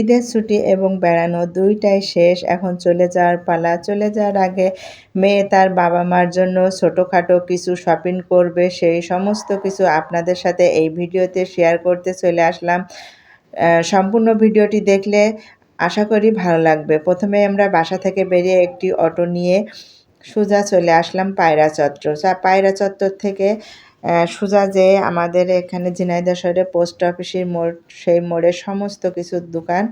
ঈদের ছুটি এবং বেড়ানো দুইটাই শেষ। এখন চলে যাওয়ার পালা। চলে যাওয়ার আগে মেয়ে তার বাবা মার জন্য ছোটোখাটো কিছু শপিং করবে। সেই সমস্ত কিছু আপনাদের সাথে এই ভিডিওতে শেয়ার করতে চলে আসলাম। সম্পূর্ণ ভিডিওটি দেখলে আশা করি ভালো লাগবে। প্রথমে আমরা বাসা থেকে বেরিয়ে একটি অটো নিয়ে সোজা চলে আসলাম পায়রা চত্বর। পায়রা চত্বর থেকে সোজা যে আমাদের এখানে ঝিনাইদহ শহরে পোস্ট অফিসের মোড় সেই মোড়ের সমস্ত কিছুর দোকান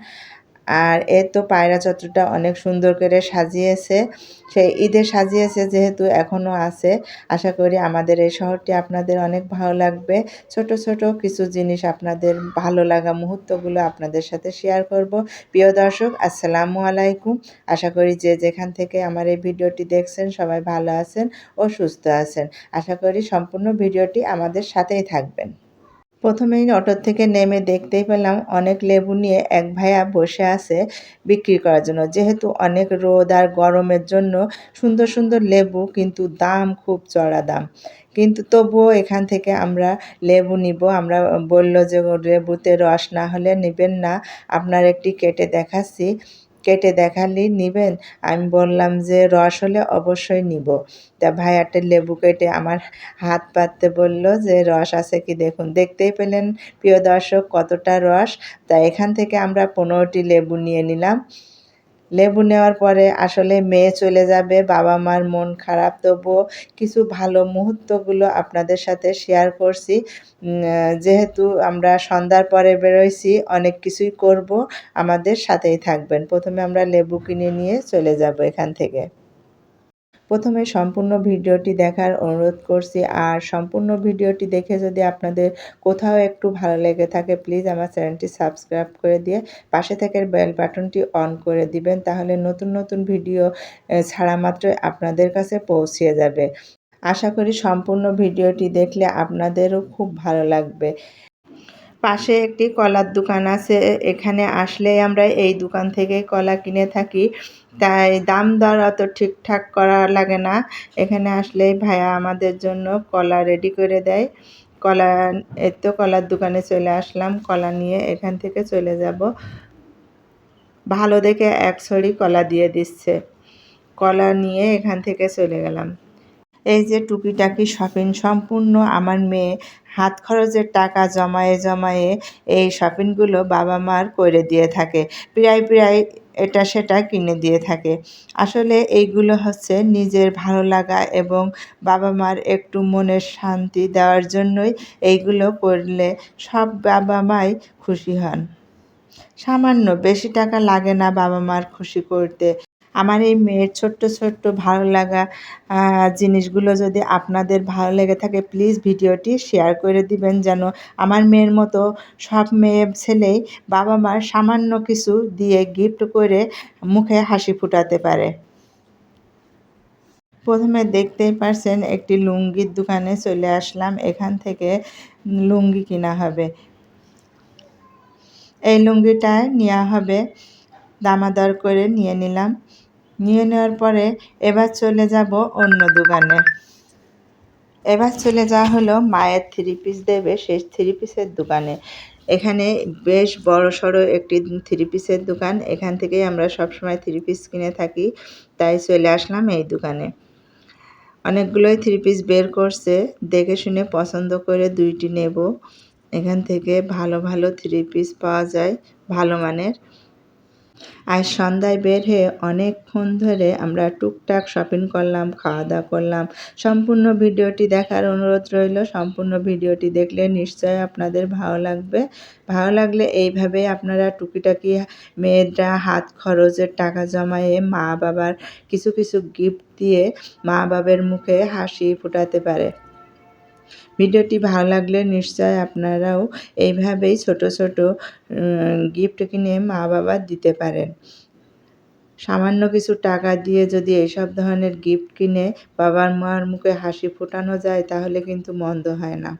আর এ তো পায়রা চত্বরটা অনেক সুন্দর করে সাজিয়েছে। সেই ঈদে সাজিয়েছে যেহেতু এখনও আছে। আশা করি আমাদের এই শহরটি আপনাদের অনেক ভালো লাগবে। ছোট ছোট কিছু জিনিস আপনাদের ভালো লাগা মুহূর্তগুলো আপনাদের সাথে শেয়ার করব। প্রিয় দর্শক, আসসালামু আলাইকুম। আশা করি যে যেখান থেকে আমার এই ভিডিওটি দেখছেন সবাই ভালো আছেন ও সুস্থ আছেন। আশা করি সম্পূর্ণ ভিডিওটি আমাদের সাথেই থাকবেন। প্রথমেই অটোর থেকে নেমে দেখতেই পেলাম অনেক লেবু নিয়ে এক ভাইয়া বসে আছে বিক্রি করার জন্য। যেহেতু অনেক রোদ আর গরমের জন্য সুন্দর সুন্দর লেবু, কিন্তু দাম খুব চড়া দাম। কিন্তু তবুও এখান থেকে আমরা লেবু নিব। আমরা বলল যে লেবুতে রস না হলে নেবেন না। আপনার একটি কেটে দেখাচ্ছি। কেটে দেখালি নিবেন? আমি বললাম যে, রস হলে অবশ্যই নিব। তা ভাইয়াটা লেবু কেটে আমার হাত পাততে বলল যে, রস আছে কি? দেখুন, দেখতেই পেলেন প্রিয় দর্শক কতটা রস। তা এখান থেকে আমরা পনেরোটি লেবু নিয়ে নিলাম। লেবু নেওয়ার পরে আসলে মেয়ে চলে যাবে, বাবা মার মন খারাপ। তবুও কিছু ভালো মুহূর্তগুলো আপনাদের সাথে শেয়ার করছি। যেহেতু আমরা সন্ধ্যার পরে বেরোইছি, অনেক কিছুই করব। আমাদের সাথেই থাকবেন। প্রথমে আমরা লেবু কিনে নিয়ে চলে যাব এখান থেকে। প্রথমে সম্পূর্ণ ভিডিওটি দেখার অনুরোধ করছি। আর সম্পূর্ণ ভিডিওটি দেখে যদি আপনাদের কোথাও একটু ভালো লেগে থাকে প্লিজ আমার চ্যানেলটি সাবস্ক্রাইব করে দিয়ে পাশে থেকে বেল বাটনটি অন করে দিবেন, তাহলে নতুন নতুন ভিডিও ছাড়া মাত্রই আপনাদের কাছে পৌঁছে যাবে। আশা করি সম্পূর্ণ ভিডিওটি দেখলে আপনাদেরও খুব ভালো লাগবে। পাশে একটি কলার দোকান আছে। এখানে আসলেই আমরা এই দোকান থেকে কলা কিনে থাকি। তাই দাম দর অত ঠিকঠাক করা লাগে না। এখানে আসলেই ভাইয়া আমাদের জন্য কলা রেডি করে দেয়। কলা, এই তো কলার দোকানে চলে আসলাম। কলা নিয়ে এখান থেকে চলে যাব। ভালো দেখে এক ছড়ি কলা দিয়ে দিচ্ছে। কলা নিয়ে এখান থেকে চলে গেলাম। এই যে টুকিটাকি শপিং সম্পূর্ণ আমার মেয়ে হাত খরচের টাকা জমায়ে জমায়ে এই শপিংগুলো বাবা মার করে দিয়ে থাকে। প্রায় প্রায় এটা সেটা কিনে দিয়ে থাকে। আসলে এইগুলো হচ্ছে নিজের ভালো লাগা এবং বাবা মার একটু মনের শান্তি দেওয়ার জন্যই এইগুলো করলে সব বাবা মাই খুশি হন। সামান্য বেশি টাকা লাগে না বাবা মার খুশি করতে। আমার এই মেয়ের ছোট্ট ছোট্ট ভালো লাগা জিনিসগুলো যদি আপনাদের ভালো লেগে থাকে প্লিজ ভিডিওটি শেয়ার করে দিবেন যেন আমার মেয়ের মতো সব মেয়ে ছেলেই বাবা মার সামান্য কিছু দিয়ে গিফট করে মুখে হাসি ফুটাতে পারে। প্রথমে দেখতেই পারছেন একটি লুঙ্গির দোকানে চলে আসলাম, এখান থেকে লুঙ্গি কিনা হবে। এই লুঙ্গিটা নেওয়া হবে, দামাদর করে নিয়ে নিলাম। নিয়ে নেওয়ার পরে এবার চলে যাব অন্য দোকানে। এবার চলে যাওয়া হলো মায়ের থ্রি পিস দেবে, সেই থ্রি পিসের দোকানে। এখানে বেশ বড় সড়ো একটি থ্রি পিসের দোকান। এখান থেকেই আমরা সবসময় থ্রি পিস কিনে থাকি, তাই চলে আসলাম এই দোকানে। অনেকগুলোই থ্রি পিস বের করছে, দেখে শুনে পছন্দ করে দুইটি নেব। এখান থেকে ভালো ভালো থ্রি পিস পাওয়া যায়, ভালো মানের। আজ সন্ধ্যায় বের হয়ে অনেকক্ষণ ধরে আমরা টুকটাক শপিং করলাম খাওয়া দাওয়া করলাম। সম্পূর্ণ ভিডিওটি দেখার অনুরোধ রইল। সম্পূর্ণ ভিডিওটি দেখলে নিশ্চয় আপনাদের ভালো লাগবে। ভালো লাগলে এইভাবে আপনারা টুকিটাকি মেয়েরা হাত খরচের টাকা জমায়ে মা বাবার কিছু কিছু গিফট দিয়ে মা বাবার মুখে হাসি ফুটাতে পারে। ভিডিওটি ভালো লাগলে নিশ্চয় আপনারাও এইভাবেই ছোট ছোট গিফট কিনে মা বাবা দিতে পারেন। সামান্য কিছু টাকা দিয়ে যদি এইসব ধরনের গিফট কিনে বাবার মার মুখে হাসি ফোটানো যায়, তাহলে কিন্তু মন্দ হয় না।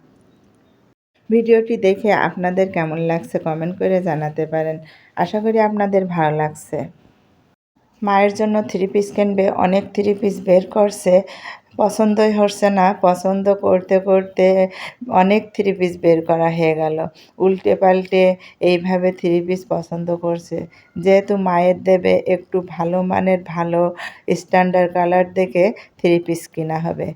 ভিডিওটি দেখে আপনাদের কেমন লাগছে কমেন্ট করে জানাতে পারেন। আশা করি আপনাদের ভালো লাগছে। মায়ের জন্য থ্রি পিস কিনবে, অনেক থ্রি পিস বের করছে। পছন্দই হচ্ছে না। পছন্দ করতে করতে অনেক থ্রি পিস বের করা হয়ে গেল। উল্টে পাল্টে এইভাবে থ্রি পিস পছন্দ করছে। যেহেতু মায়ের দেবে একটু ভালো মানের, ভালো স্ট্যান্ডার্ড কালার দেখে থ্রি পিস কেনা হবে।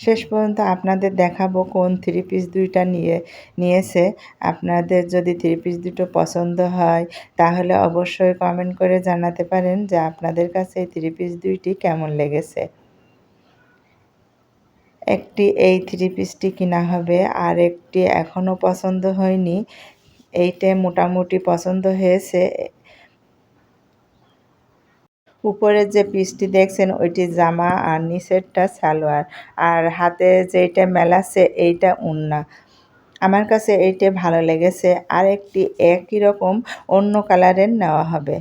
শেষ পর্যন্ত আপনাদের দেখাবো কোন থ্রি পিস দুইটা নিয়ে, নিয়েছে। আপনাদের যদি থ্রি পিস দুটো পছন্দ হয়, তাহলে অবশ্যই কমেন্ট করে জানাতে পারেন যে আপনাদের কাছে এই থ্রি পিস দুইটি কেমন লেগেছে। একটি এই থ্রি পিসটি কিনা হবে, আর একটি এখনও পছন্দ হয়নি। এইটা মোটামুটি পছন্দ হয়েছে। উপরের যে পিসটি দেখছেন, ওইটি জামা আর নিচেরটা সালোয়ার। আর হাতে যেইটা মেলাচ্ছে এইটা উন্না। আমার কাছে এইটা ভালো লেগেছে। আর একটি একই রকম অন্য কালারের নেওয়া হবে।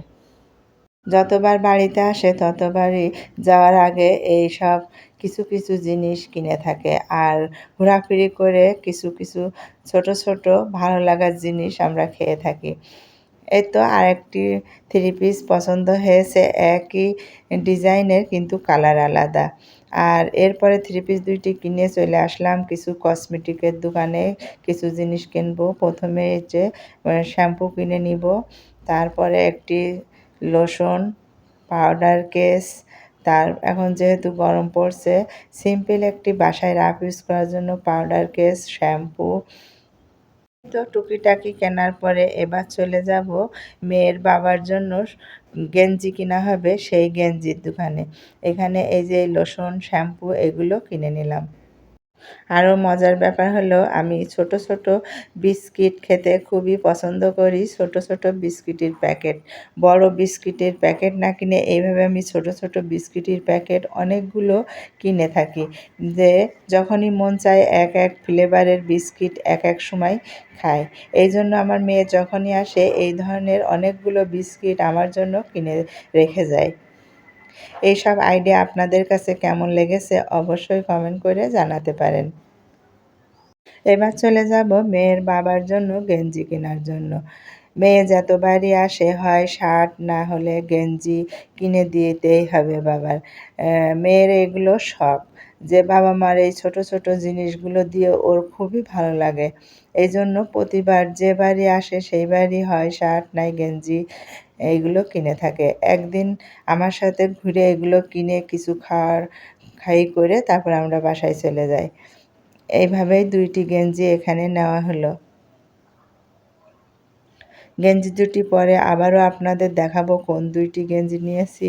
যতবার বাড়িতে আসে, ততবারই যাওয়ার আগে এই সব কিছু কিছু জিনিস কিনে থাকে। আর ঘোরাফিরি করে কিছু কিছু ছোট ছোট ভালো লাগার জিনিস আমরা খেয়ে থাকি। এই তো আরেকটি থ্রি পিস পছন্দ হয়েছে, একই ডিজাইনের কিন্তু কালার আলাদা। আর এরপরে থ্রি পিস দুইটি কিনে চলে আসলাম, কিছু কসমেটিকের দোকানে, কিছু জিনিস কিনবো। প্রথমে যে শ্যাম্পু কিনে নিব, তারপরে একটি লোশন পাউডার কেস তার, এখন যেহেতু গরম পড়ছে সিম্পল একটি বাসায় রাফ ইউজ করার জন্য পাউডার কেস শ্যাম্পু তো টুকিটাকি কেনার পরে এবার চলে যাব মেয়ের বাবার জন্য গেঞ্জি কিনা হবে সেই গেঞ্জির দোকানে। এখানে এই যে লোশন শ্যাম্পু এগুলো কিনে নিলাম। আরও মজার ব্যাপার হলো, আমি ছোট ছোট বিস্কিট খেতে খুবই পছন্দ করি। ছোট ছোট বিস্কিটের প্যাকেট, বড় বিস্কিটের প্যাকেট না কিনে এইভাবে আমি ছোট ছোট বিস্কিটের প্যাকেট অনেকগুলো কিনে থাকি। যে যখনই মন চায় এক এক ফ্লেভারের বিস্কিট এক এক সময় খায় এই জন্য আমার মেয়ে যখনই আসে, এই ধরনের অনেকগুলো বিস্কিট আমার জন্য কিনে রেখে যায়। এইসব আইডিয়া আপনাদের কাছে কেমন লেগেছে অবশ্যই কমেন্ট করে জানাতে পারেন। এবার চলে যাব মেয়ের বাবার জন্য গেঞ্জি কেনার জন্য। মেয়ে যতবারই আসে, হয় শার্ট, না হলে গেঞ্জি কিনে দিতেই হবে বাবার। মেয়ের এগুলো শখ। যে বাবা মার এই ছোট ছোট জিনিসগুলো দিয়ে ওর খুবই ভালো লাগে। এই জন্য প্রতিবার যে বাড়ি আসে সেই বাড়ি হয় শার্ট, নাই গেঞ্জি এইগুলো কিনে থাকে। একদিন আমার সাথে ঘুরে এগুলো কিনে কিছু খাওয়ার, খাই করে তারপর আমরা বাসায় চলে যাই। এইভাবেই দুইটি গেঞ্জি এখানে নেওয়া হলো। গেঞ্জি দুটি পরে আবারও আপনাদের দেখাবো কোন দুইটি গেঞ্জি নিয়েছি।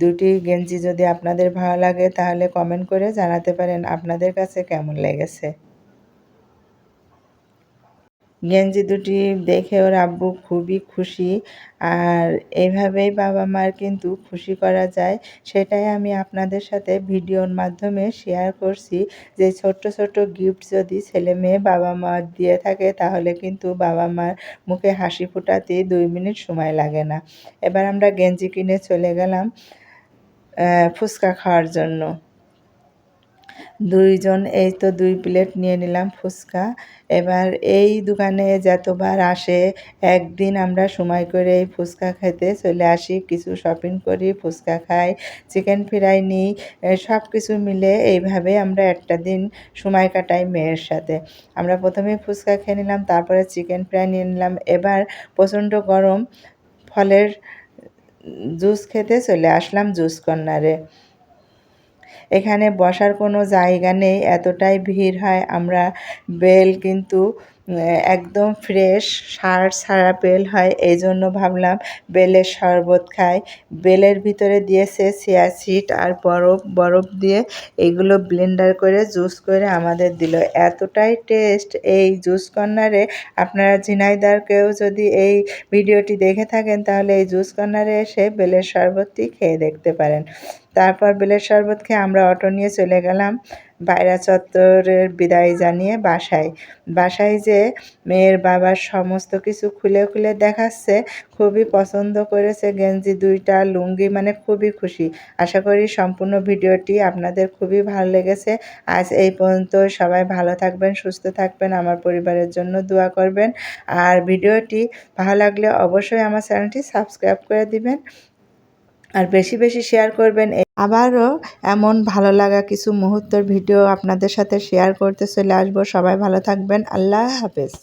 দুটি গেঞ্জি যদি আপনাদের ভালো লাগে তাহলে কমেন্ট করে জানাতে পারেন আপনাদের কাছে কেমন লেগেছে। গেঞ্জি দুটি দেখে ওর আব্বু খুবই খুশি। আর এইভাবেই বাবা মার কিন্তু খুশি করা যায়। সেটাই আমি আপনাদের সাথে ভিডিওর মাধ্যমে শেয়ার করছি যে ছোট্ট ছোট্ট গিফট যদি ছেলে মেয়ে বাবা মা দিয়ে থাকে তাহলে কিন্তু বাবা মার মুখে হাসি ফোটাতে দুই মিনিট সময় লাগে না। এবার আমরা গেঞ্জি কিনে চলে গেলাম ফুচকা খাওয়ার জন্য। দুইজন, এই তো দুই প্লেট নিয়ে নিলাম ফুচকা। এবার এই দোকানে যতবার আসে, একদিন আমরা সময় করে এই ফুচকা খেতে চলে আসি, কিছু শপিং করি, ফুচকা খাই চিকেন ফ্রাই নিই সব কিছু মিলে এইভাবে আমরা একটা দিন সময় কাটাই মেয়ের সাথে। আমরা প্রথমে ফুচকা খেয়ে নিলাম, তারপরে চিকেন ফ্রাই নিয়ে নিলাম। এবার প্রচণ্ড গরম, ফলের জুস খেতে চলে আসলাম জুস কর্নারে। এখানে বসার কোনো জায়গা নেই, এতটাই ভিড় হয় আমরা। বেল কিন্তু একদম ফ্রেশ, সার ছাড়া বেল হয় এই জন্য ভাবলাম বেলের শরবত খাই। বেলের ভিতরে দিয়েছে সিয়া সিট আর বরফ বরফ দিয়ে এগুলো ব্লেন্ডার করে, জুস করে আমাদের দিল। এতটাই টেস্ট এই জুস কর্নারে। আপনারা ঝিনাইদারকেও যদি এই ভিডিওটি দেখে থাকেন, তাহলে এই জুস কর্নারে এসে বেলের শরবতটি খেয়ে দেখতে পারেন। তারপর বেলের শরবত খেয়ে আমরা অটো নিয়ে চলে গেলাম বাইরা চত্বরের বিদায় জানিয়ে বাসায়। বাসায় যে মেয়ের বাবার সমস্ত কিছু খুলে খুলে দেখাচ্ছে, খুবই পছন্দ করেছে গেঞ্জি দুইটা, লুঙ্গি মানে খুবই খুশি। আশা করি সম্পূর্ণ ভিডিওটি আপনাদের খুবই ভালো লেগেছে। আজ এই পর্যন্ত সবাই ভালো থাকবেন, সুস্থ থাকবেন, আমার পরিবারের জন্য দোয়া করবেন। আর ভিডিওটি ভালো লাগলে অবশ্যই আমার চ্যানেলটি সাবস্ক্রাইব করে দিবেন। আর বেশি বেশি শেয়ার করবেন। আবারও এমন ভালো লাগা কিছু মুহূর্তের ভিডিও আপনাদের সাথে শেয়ার করতে চলে আসব। সবাই ভালো থাকবেন। আল্লাহ হাফেজ।